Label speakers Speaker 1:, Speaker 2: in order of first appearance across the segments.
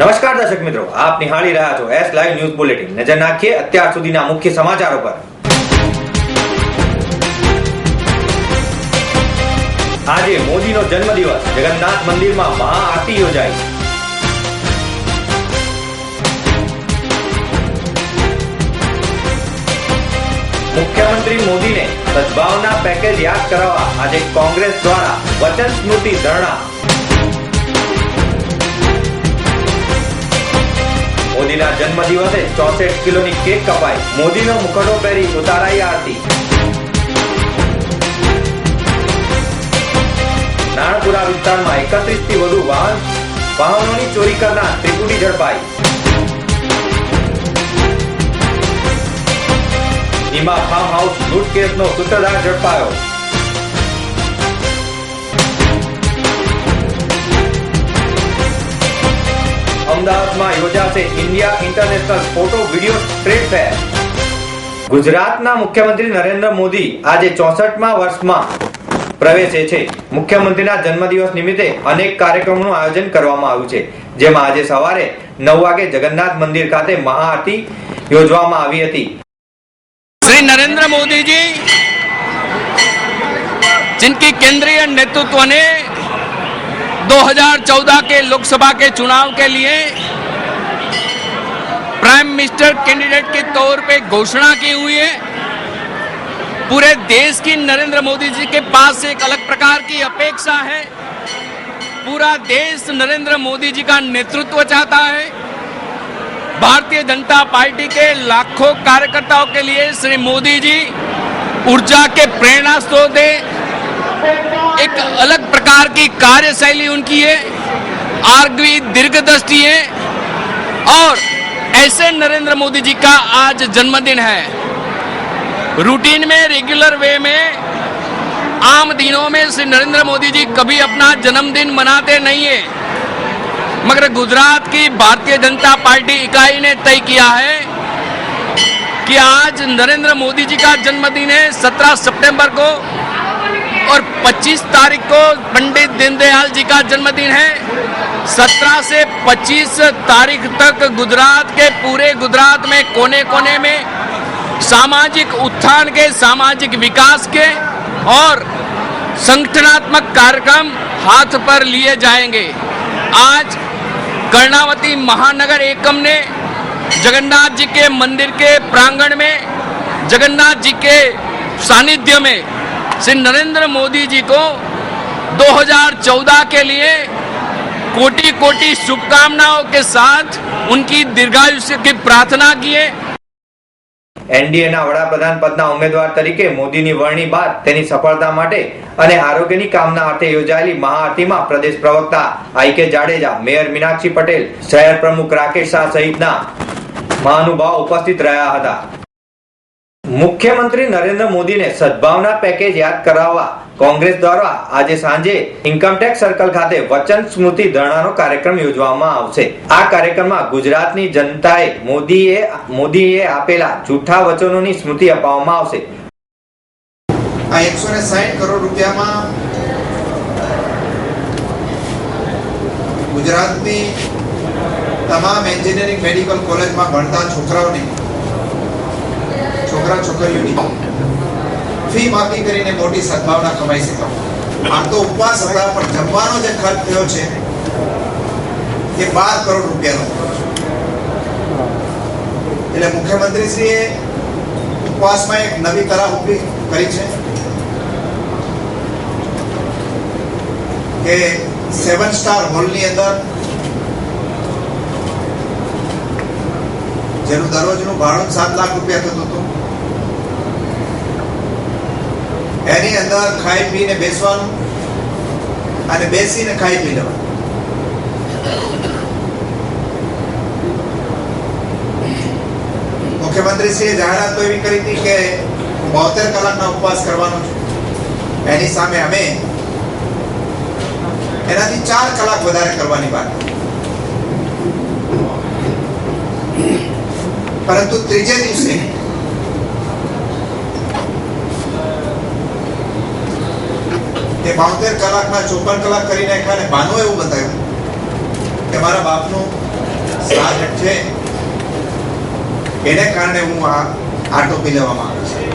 Speaker 1: દર્શક મિત્રો, આપ નિહાળી રહ્યા છો એસ લાઈવ ન્યૂઝ બુલેટિન નજર નાખીએ અત્યાર સુધીના મુખ્ય સમાચારો પર. આજે મોદીનો જન્મદિવસ. જગન્નાથ મંદિરમાં મહાઆરતી યોજાઈ મુખ્યમંત્રી મોદીને સદભાવના પેકેજ યાદ કરાવવા આજે કોંગ્રેસ દ્વારા વચન સ્મૃતિ ધરણા મોદીના જન્મદિવસે ચોસઠ કિલોની કેક કપાઈ. મોદીનો મુખડો પહેરી ઉતારાઈ આરતી. નાણપુરા વિસ્તારમાં એકત્રીસથી વધુ વાહન, વાહનોની ચોરી કરનાર ત્રિપુટી ઝડપાઈ. નિમા ફાર્મ હાઉસ લૂંટ કેસનો સૂત્રધાર ઝડપાયો. અમદાવાદમાં યોજાશે India international photo video trade fair. ગુજરાતના મુખ્યમંત્રી નરેન્દ્ર મોદી આજે ચોસઠમાં વર્ષમાં પ્રવેશે છે. મુખ્યમંત્રીના જન્મદિવસ નિમિત્તે અનેક કાર્યક્રમોનું આયોજન કરવામાં આવ્યું છે. જેમાં આજે સવારે નવ વાગે જગન્નાથ મંદિર ખાતે મહાઆરતી યોજવામાં આવી હતી.
Speaker 2: શ્રી નરેન્દ્ર મોદીજી, જિનકી કેન્દ્રીય નેતૃત્વ ને 2014 के लोकसभा के चुनाव के लिए प्राइम मिनिस्टर कैंडिडेट के तौर पे घोषणा की हुई है। पूरे देश की नरेंद्र मोदी जी के पास से एक अलग प्रकार की अपेक्षा है। पूरा देश नरेंद्र मोदी जी का नेतृत्व चाहता है। भारतीय जनता पार्टी के लाखों कार्यकर्ताओं के लिए श्री मोदी जी ऊर्जा के प्रेरणा स्रोत एक अलग प्रकार की कार्यशैली उनकी है, आर्गवी दीर्घ दृष्टि है, और ऐसे नरेंद्र मोदी जी का आज जन्मदिन है। रूटीन में रेगुलर वे में, आम दिनों में श्री नरेंद्र मोदी जी कभी अपना जन्मदिन मनाते नहीं है। मगर गुजरात की भारतीय जनता पार्टी इकाई ने तय किया है कि आज नरेंद्र मोदी जी का जन्मदिन है 17 सितंबर को। और 25 तारीख को पंडित दीनदयाल जी का जन्मदिन है। 17 से 25 तारीख तक गुजरात के पूरे गुजरात में कोने कोने में सामाजिक उत्थान के, सामाजिक विकास के और संगठनात्मक कार्यक्रम हाथ पर लिए जाएँगे। आज कर्णावती महानगर एकम ने जगन्नाथ जी के मंदिर के प्रांगण में, जगन्नाथ जी के सानिध्य में श्री नरेंद्र मोदी जी को 2014 के लिए कोटि कोटि शुभकामनाओं के साथ उनकी दीर्घायुष्य की प्रार्थना की है
Speaker 1: એનડીએના વડાપ્રધાન પદના ઉમેદવાર તરીકે મોદીની વરણી બાદ તેની સફળતા માટે અને આરોગ્યની કામના અર્થે યોજાયેલી મહાઆરતીમાં પ્રદેશ પ્રવક્તા આઈ કે જાડેજા મેયર મીનાક્ષી પટેલ શહેર પ્રમુખ રાકેશ શાહ સહિતના મહાનુભાવ ઉપસ્થિત રહ્યા હતા મુખ્યમંત્રી નરેન્દ્ર મોદીને સદભાવના પેકેજ યાદ કરાવવા કોંગ્રેસ દ્વારા આજે સાંજે ઇન્કમટેક્સ સર્કલ ખાતે વચન સ્મૃતિ ધરણાનો કાર્યક્રમ યોજવામાં આવશે. આ કાર્યક્રમમાં ગુજરાતની જનતાએ મોદીએ મોદીએ આપેલા જૂઠા વચનોની સ્મૃતિ અપાવવામાં આવશે.
Speaker 3: આ એકસો ને સાહીઠ કરોડ રૂપિયામાં ગુજરાતની તમામ એન્જિનિયરિંગ મેડિકલ કોલેજમાં ભણતા છોકરાઓને છોકરા છોકરીઓની ફી માફી કરીને મોટી સદભાવના કમાઈ શકાય આમ તો ઉપવાસ હતા, પણ જમવાનો જે ખર્ચ થયો છે, એ બાર કરોડ રૂપિયાનો. એટલે મુખ્યમંત્રીશ્રીએ ઉપવાસમાં એક નવી તરાહ ઊભી કરી છે, કે સેવન સ્ટાર હોલની અંદર જેનું દરરોજનું ભાડું સાત લાખ રૂપિયા થતું હતું એની અંદર ખાઈ પીને બેસવાનું અને બેસીને ખાઈ પી લેવાનું મુખ્યમંત્રીશ્રીએ જાહેરાત તો એવી કરી હતી કે બોતેર કલાકના ઉપવાસ કરવાનો છું. એની સામે અમે એનાથી ચાર કલાક વધારે કરવાની વાત. પરંતુ ત્રીજે દિવસે તે બાવતેર કલાકના ચોપન કલાક કરી નાખ્યા અને બાનું એવું બતાવ્યું કે મારા બાપનું સાધક છે. એને કારણે હું આ આ ટોપી લેવામાં આવી છે.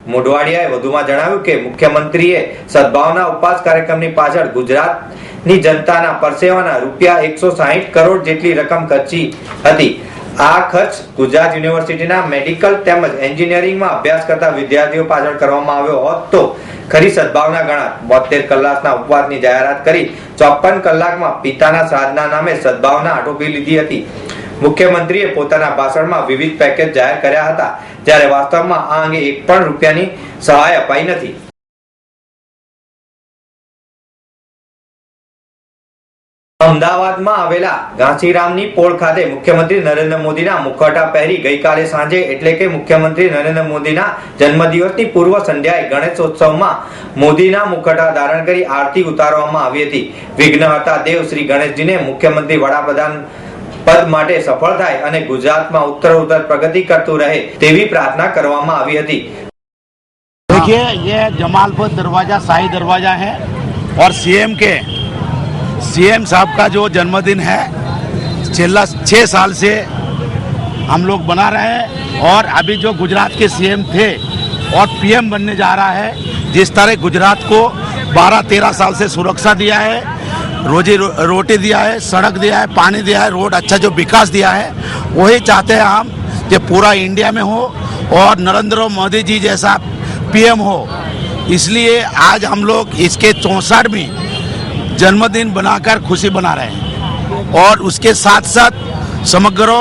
Speaker 1: મોઢવાડિયાએ વધુમાં જણાવ્યું કે મુખ્યમંત્રીએ સદભાવના ઉપવાસ કાર્યક્રમની પાછળ ગુજરાતની જનતાના પરસેવાના રૂપિયા એકસો કરોડ જેટલી રકમ ખર્ચી હતી. આ ખર્ચ ગુજરાત યુનિવર્સિટીના મેડિકલ તેમજ એન્જિનિયરિંગમાં અભ્યાસ કરતા વિદ્યાર્થીઓ પાછળ કરવામાં આવ્યો હોત તો ખરી સદભાવના ગણાત. બોતેર કલાકના ઉપવાસની જાહેરાત કરી ચોપન કલાકમાં પિતાના શ્રાદ્ધના નામે સદભાવના આટોપી લીધી હતી. મુખ્યમંત્રીએ પોતાના ભાષણમાં વિવિધ પેકેજ જાહેર કર્યા હતા, જ્યારે વાસ્તવમાં આ અંગે એક પણ રૂપિયાની સહાય અપાઈ નથી. અમદાવાદમાં આવેલા ઘાંચીરામની પોળ ખાતે મુખ્યમંત્રી નરેન્દ્ર મોદીના મુખવટા પહેરી ગઈકાલે સાંજે એટલે કે મુખ્યમંત્રી નરેન્દ્ર મોદીના જન્મદિવસની પૂર્વ સંધ્યાએ ગણેશોત્સવમાં મોદીના મુખવટા ધારણ કરી આરતી ઉતારવામાં આવી હતી વિઘ્નહર્તા દેવ શ્રી ગણેશજીને મુખ્યમંત્રી વડાપ્રધાન પદ માટે સફળ થાય અને ગુજરાતમાં ઉત્તર ઉત્તર પ્રગતિ કરતું રહે તેવી પ્રાર્થના કરવામાં આવી હતી
Speaker 4: देखिए ये जमालपुर दरवाजा शाही दरवाजा है और सीएम के सीएम साहब का जो जन्मदिन है छेल्ला छः साल से हम लोग बना रहे हैं और अभी जो गुजरात के सीएम थे और पीएम बनने जा रहा है जिस तरह गुजरात को 12 13 साल से सुरक्षा दिया है रोजी रो, रोटी दिया है सड़क दिया है पानी दिया है रोड अच्छा जो विकास दिया है वही चाहते हैं हम कि पूरा इंडिया में हो और नरेंद्र मोदी जी जैसा पीएम हो। इसलिए आज हम लोग इसके चौंसठवीं जन्मदिन बनाकर खुशी बना रहे हैं और उसके साथ साथ समग्र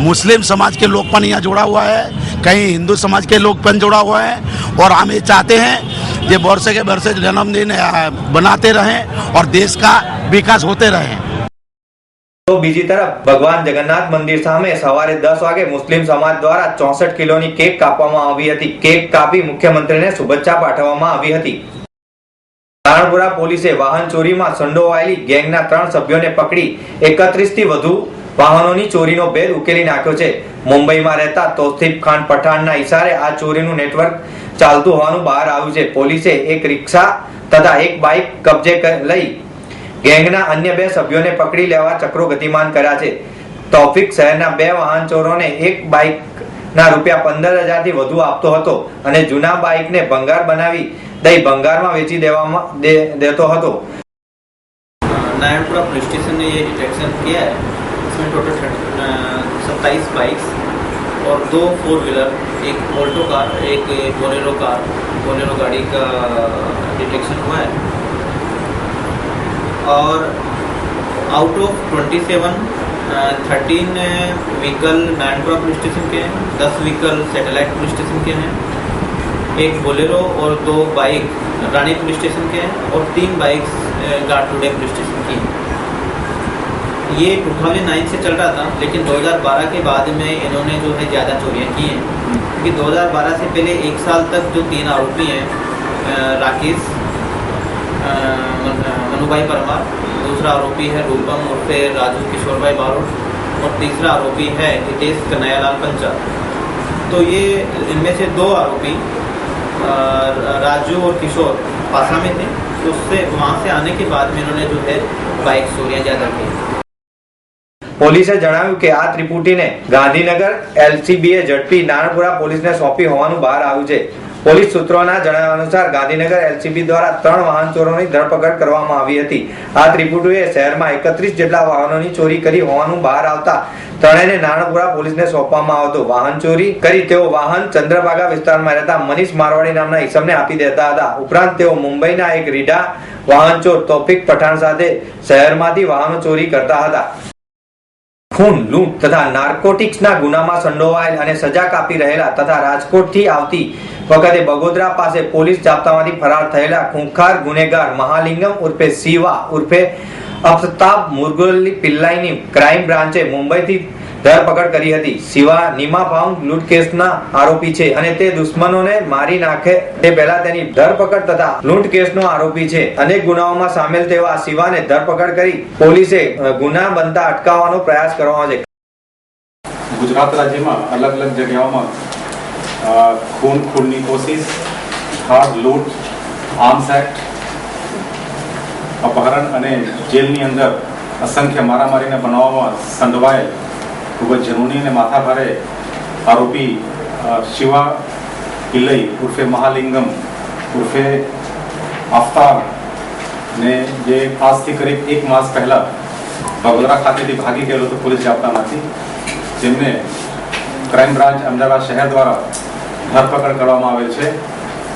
Speaker 4: मुस्लिम समाज के लोग पण यहाँ जुड़ा हुआ है कहीं हिंदू समाज के लोग पण जुड़ा हुआ है और हम ये चाहते हैं ये वर्ष के वर्ष जन्मदिन अ, बनाते रहें और देश का विकास होते रहें
Speaker 1: તો બીજી તરફ ભગવાન જગન્નાથ મંદિર સામે સવારે દસ વાગે મુસ્લિમ સમાજ દ્વારા ચોસઠ કિલોની કેક કાપવામાં આવી હતી કેક કાપી મુખ્યમંત્રીને શુભેચ્છા પાઠવવામાં આવી હતી રાણપુરા પોલીસે વાહન ચોરીમાં સંડોવાયેલી ગેંગના ત્રણ સભ્યોને પકડી એકત્રીસથી વધુ વાહનોની ચોરીનો ભેદ ઉકેલી નાખ્યો છે. મુંબઈમાં રહેતા તૌસીફ ખાન પઠાણના ઇશારે આ ચોરીનું નેટવર્ક ચાલતું હોવાનું બહાર આવ્યું છે. પોલીસે એક રિક્ષા તથા એક બાઇક કબજે લઈ ગેંગના અન્ય બે સભ્યોને પકડી લેવા ચક્રો ગતિમાન કર્યા છે. તોફિક શહેરના બે વાહન ચોરોને એક બાઇકના રૂપિયા પંદર હજારથી વધુ આપતો હતો અને જૂના બાઇકને ભંગાર બનાવી દઈ ભંગારમાં વેચી દેવામાં દે- દેતો હતો
Speaker 5: नारायणपुरा पुलिस स्टेशन ने ये डिटेक्शन किया है इसमें टोटल सत्ताईस बाइक्स और दो फोर व्हीलर एक ऑल्टो कार एक बोलेरो कार बोलेरो गाड़ी का डिटेक्शन हुआ है और out of twenty seven thirteen vehicle Narayanpura police station के हैं, दस व्हीकल सैटेलाइट पुलिस स्टेशन के हैं, एक बोलेरो और दो बाइक रानी पुलिस स्टेशन के हैं और तीन बाइक्स गाटुडे पुलिस स्टेशन की हैं। ये 2009 से चल रहा था, लेकिन 2012 के बाद में इन्होंने जो है ज़्यादा चोरियाँ की हैं। क्योंकि 2012 से पहले एक साल तक जो तीन आरोपी हैं राकेश मन- मनुभाई परमार दूसरा आरोपी है रूपम उर्फे राजू किशोर भाई बारोट और तीसरा आरोपी है हितेश कन्हैयालाल पंचा तो ये इनमें से दो आरोपी अ, राजू और किशोर पासा में थे तो उससे वहाँ से आने के बाद में इन्होंने जो है बाइक चोरियाँ ज़्यादा की
Speaker 1: પોલીસે જણાવ્યું કે આ ત્રિપુટીને ગાંધીનગર એલસીબીએ ઝડપી નારણપુરા પોલીસને સોંપી હોવાનું બહાર આવ્યું છે પોલીસ સૂત્રોના જણાવ્યા અનુસાર ગાંધીનગર એલસીબી દ્વારા ત્રણ વાહન ચોરોની ધરપકડ કરવામાં આવી હતી. આ ત્રિપુટુએ શહેરમાં એકત્રીસ જેટલા વાહનોની ચોરી કરી હોવાનું બહાર આવતા ત્રણેયને નાણપુરા પોલીસને સોંપવામાં આવતો. વાહન ચોરી કરી તેઓ વાહન ચંદ્રભાગા વિસ્તારમાં રહેતા મનીષ મારવાડી નામના ઈસમને આપી દેતા હતા. ઉપરાંત તેઓ મુંબઈના એક રીઢા વાહન ચોર તોફિક પઠાણ સાથે શહેરમાંથી વાહનો ચોરી કરતા હતા. ખૂન, લૂંટ તથા નાર્કોટિક્સના ગુનામાં સંડોવાયેલ અને સજા કાપી રહેલા તથા રાજકોટથી આવતી વખતે બગોદરા પાસે પોલીસ જાપ્તામાંથી ફરાર થયેલા ખૂંખાર ગુનેગાર મહાલિંગમ ઉર્ફે શિવા ઉર્ફે અફતાબ મુરગુલી પિલ્લાઈની ક્રાઇમ બ્રાન્ચે મુંબઈથી ધરપકડ કરી હતી. શિવા નિમા ફાઉન્ડ લૂંટ કેસના આરોપી છે અને તે દુશ્મનોને મારી નાખે તે પહેલા તેની ધરપકડ તથા લૂંટ કેસનો આરોપી છે. અનેક ગુનાઓમાં સામેલ તેવા શિવાને ધરપકડ કરી પોલીસે ગુના બનતા અટકાવવાનો પ્રયાસ કરવામાં છે.
Speaker 6: ગુજરાત રાજ્યમાં અલગ અલગ જગ્યાઓમાં ખૂન ખૂનની કોશિશ થાળ લૂંટ આર્મ્સ એક્ટ અપહરણ અને જેલની અંદર અસંખ્ય મારામારીને બનાવવામાં સંડવાયેલ ખૂબ જ જનુની અને માથાભારે આરોપી શિવા પિલ્લઈ ઉર્ફે મહાલિંગમ ઉર્ફે આફતાબ ને જે આજથી કરીબ એક માસ પહેલા બગોદરા ખાતેથી ભાગી ગયેલો હતો પોલીસ જાપ્તામાંથી જેમને ક્રાઇમ બ્રાન્ચ અમદાવાદ શહેર દ્વારા ધરપકડ કરવામાં આવેલ છે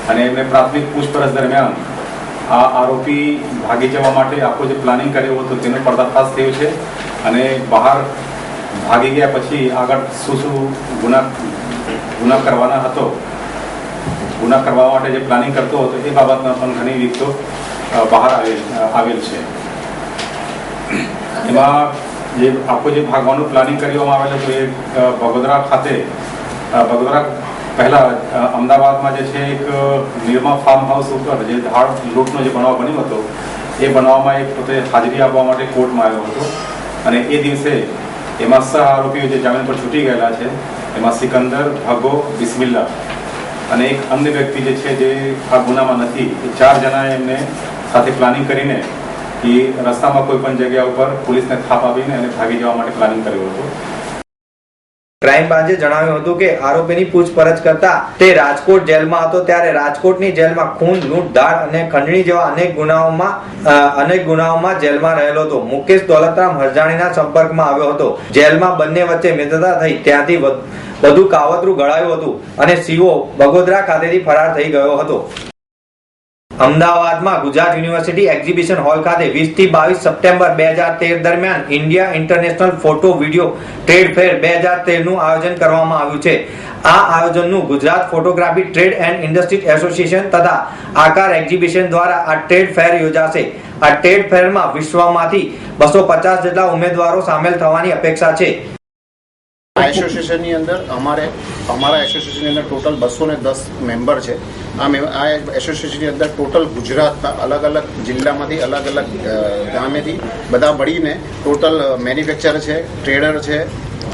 Speaker 6: અને એમને પ્રાથમિક પૂછપરછ દરમિયાન આ આરોપી ભાગી જવા માટે આખો જે પ્લાનિંગ કર્યો હતો તેનો પર્દાફાશ થયો છે અને બહાર ભાગી ગયા પછી આગળ શું શું ગુના ગુના કરવાના હતો, ગુના કરવા માટે જે પ્લાનિંગ કરતો હતો એ બાબતમાં પણ ઘણી વિગતો બહાર આવેલ આવેલ છે. એમાં જે આખો જે ભાગવાનું પ્લાનિંગ કરવામાં આવેલું હતું એ બગોદરા ખાતે બગોદરા પહેલા અમદાવાદમાં જે છે એક નિર્મા ફાર્મ હાઉસ ઉપર જે ધાડ લૂંટનો જે બનાવ બન્યો હતો, એ બનાવમાં એક પોતે હાજરી આપવા માટે કોર્ટમાં આવ્યો હતો. અને એ દિવસે એમાં સહ આરોપીઓ જે જામીન પર છૂટી ગયેલા છે, એમાં સિકંદર, ભગો, બિસ્મિલ્લા અને એક અન્ય વ્યક્તિ જે છે જે આ ગુનામાં નથી, એ ચાર જણાએ એમને સાથે પ્લાનિંગ કરીને એ રસ્તામાં કોઈ પણ જગ્યા ઉપર પોલીસને થાપ આપીને અને ભાગી જવા માટે પ્લાનિંગ કર્યું હતું.
Speaker 1: ક્રાઇમ બ્રાન્ચે જણાવ્યું હતું કે આરોપીની પૂછપરછ કરતા તે રાજકોટ જેલમાં હતો ત્યારે રાજકોટની જેલમાં ખૂન, લૂંટ અને ખંડણી જેવા અનેક ગુનાઓમાં અનેક ગુનાઓમાં જેલમાં રહેલો હતો. મુકેશ દોલતરામ હરજાણીના સંપર્કમાં આવ્યો હતો. જેલમાં બંને વચ્ચે મિત્રતા થઈ, ત્યાંથી વધ- કાવતરું ઘડાયું હતું અને સીઓ બગોદરા ખાતેથી ફરાર થઈ ગયો હતો. અમદાવાદમાં ગુજરાત યુનિવર્સિટી એક્ઝિબિશન હોલ ખાતે 20 થી બાવીસ સપ્ટેમ્બર બે હજાર તેર દરમિયાન India international photo video trade fair બે હજાર તેરનું આયોજન કરવામાં આવ્યું છે. આ આયોજનનું Gujarat photography trade and industry association તથા આકાર એક્ઝિબિશન દ્વારા આ ટ્રેડ ફેર યોજાશે. આ ટ્રેડ ફેરમાં વિશ્વમાંથી બસો પચાસ જેટલા ઉમેદવારો સામેલ થવાની અપેક્ષા છે.
Speaker 7: આ એસોસિએશનની અંદર અમારે, અમારા એસોસિએશનની અંદર ટોટલ બસો ને દસ મેમ્બર છે. આ આ એસોસિએશનની અંદર ટોટલ ગુજરાતના અલગ અલગ જિલ્લામાંથી અલગ અલગ ગામેથી બધા મળીને ટોટલ મેન્યુફેક્ચર છે ટ્રેડર છે,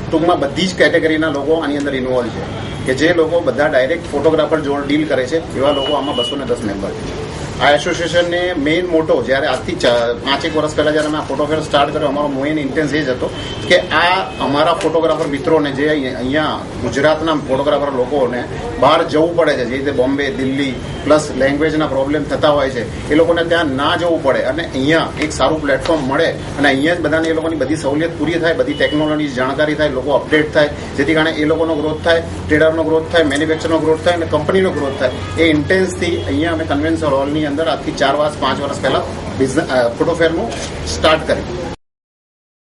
Speaker 7: ટૂંકમાં બધી જ કેટેગરીના લોકો આની અંદર ઇન્વોલ્વ છે. કે જે લોકો બધા ડાયરેક્ટ ફોટોગ્રાફર જોડે ડીલ કરે છે, એવા લોકો આમાં બસો ને દસ મેમ્બર છે. આ એસોસિએશનને મેઇન મોટો, જ્યારે આજથી પાંચેક વર્ષ પહેલા જ્યારે અમે આ ફોટોફેર સ્ટાર્ટ કર્યો, અમારો મેઇન ઇન્ટેન્સ એ જ હતો કે આ અમારા ફોટોગ્રાફર મિત્રોને જે અહીંયા ગુજરાતના ફોટોગ્રાફર લોકોને બહાર જવું પડે છે, જે રીતે બોમ્બે, દિલ્હી પ્લસ લેંગ્વેજના પ્રોબ્લેમ થતા હોય છે, એ લોકોને ત્યાં ના જવું પડે અને અહીંયા એક સારું પ્લેટફોર્મ મળે અને અહીંયા જ બધાને એ લોકોની બધી સહુલિયત પૂરી થાય, બધી ટેકનોલોજી જાણકારી થાય, લોકો અપડેટ થાય, જેથી કારણે એ લોકોનો ગ્રોથ થાય ટ્રેડરનો ગ્રોથ થાય મેન્યુફેક્ચરનો ગ્રોથ થાય અને કંપનીનો ગ્રોથ થાય. એ ઇન્ટેન્સથી અહીંયા અમે કન્વેન્સર હોલની અંદર આજથી ચાર વર્ષ, પાંચ વર્ષ પહેલા ફોટોફેરનું સ્ટાર્ટ કર્યું.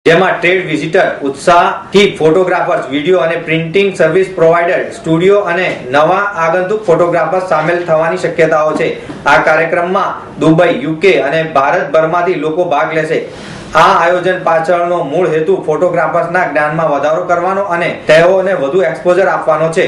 Speaker 1: જેમાં ટ્રેડ વિઝિટર ઉત્સાહથી ફોટોગ્રાફર્સ વીડિયો અને પ્રિન્ટિંગ સર્વિસ પ્રોવાઇડર સ્ટુડિયો અને નવા આગંતુક ફોટોગ્રાફર્સ સામેલ થવાની શક્યતાઓ છે. આ કાર્યક્રમમાં દુબઈ યુકે અને ભારતભરમાંથી લોકો ભાગ લેશે. આ આયોજન પાછળનો મૂળ હેતુ ફોટોગ્રાફર્સના જ્ઞાનમાં વધારો કરવાનો અને તેઓને વધુ એક્સપોઝર આપવાનો છે.